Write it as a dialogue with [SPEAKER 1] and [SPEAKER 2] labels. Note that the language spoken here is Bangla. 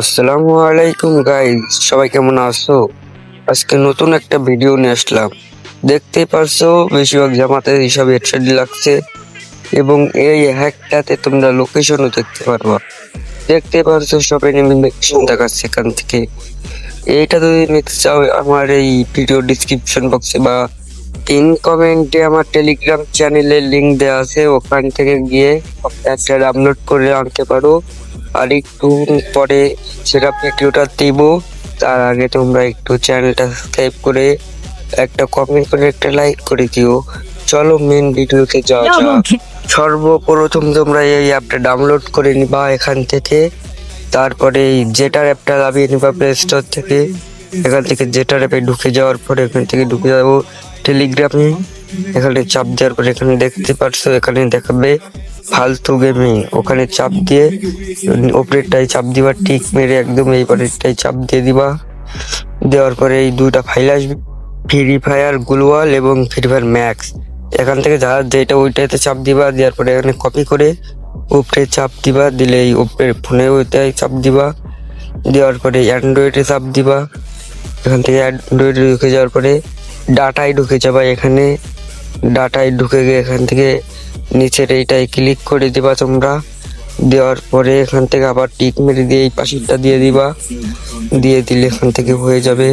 [SPEAKER 1] আসসালামু আলাইকুম গাইজ সবাই কেমন আছো? আজকে নতুন একটা ভিডিও নিয়ে আসলাম। দেখতেই পারছ, বেশিরভাগ জামাতে হিসাবে হেডশট লাগছে এবং এই হ্যাকটাতে তোমরা লোকেশনও দেখতে পারবা। দেখতে পারছ সব এনিমি লোকেশন দেখাচ্ছে এখান থেকে। এইটা যদি নিতে চাও, আমার এই ভিডিও ডিসক্রিপশন বক্সে বা পিন কমেন্টে আমার টেলিগ্রাম চ্যানেলের লিংক দেওয়া আছে, ওখান থেকে গিয়ে একটা ডাউনলোড করে আনতে পারো। আর একটু পরে সেটা ভিডিওটা দিব। তার আগে তোমরা একটু চ্যানেলটা সাবস্ক্রাইব করে একটা কমেন্ট করে একটা লাইক করে দিও। চলো মেন ভিডিওতে যাওয়া যাক। সর্বপ্রথম তোমরা এই অ্যাপটা ডাউনলোড করে নিবা এখান থেকে। তারপরে এই জেটার অ্যাপটা লাভিয়ে নিবা প্লে স্টোর থেকে। এখান থেকে জেটার অ্যাপে ঢুকে যাওয়ার পরে এখান থেকে ঢুকে যাব টেলিগ্রামে এখানে চাপ দেওয়ার পরে এখানে দেখতে পারছ এখানে দেখাবে। ফালতু গেমিং ওখানে চাপ দিয়ে ওপরেরটাই চাপ দিবা টিক মেরে একদম এই পরেরটাই চাপ দিয়ে দিবা। দেওয়ার পরে এই দুইটা ফাইল আসবে। ফ্রি ফায়ার গ্লোয়াল এবং ফ্রি ফায়ার ম্যাক্স এখান থেকে যারা যেটা ওইটাতে চাপ দিবা, দেওয়ার পরে এখানে কপি করে উপরে চাপ দিবা, দিলে এই উপরে ফোনে ওইটাই চাপ দিবা। দেওয়ার পরে অ্যান্ড্রয়েডে চাপ দিবা। এখান থেকে অ্যান্ড্রয়েডে ঢুকে যাওয়ার পরে ডাটায় ঢুকে যাবা এখানে। ডাটায় ঢুকে গিয়ে এখান থেকে নিচের এইটাই ক্লিক করে দিবা তোমরা। দেওয়ার পরে এখান থেকে আবার টিক মেরে দিয়ে এই পাশিটা দিয়ে দিবা। দিয়ে দিলে এখান থেকে হয়ে যাবে।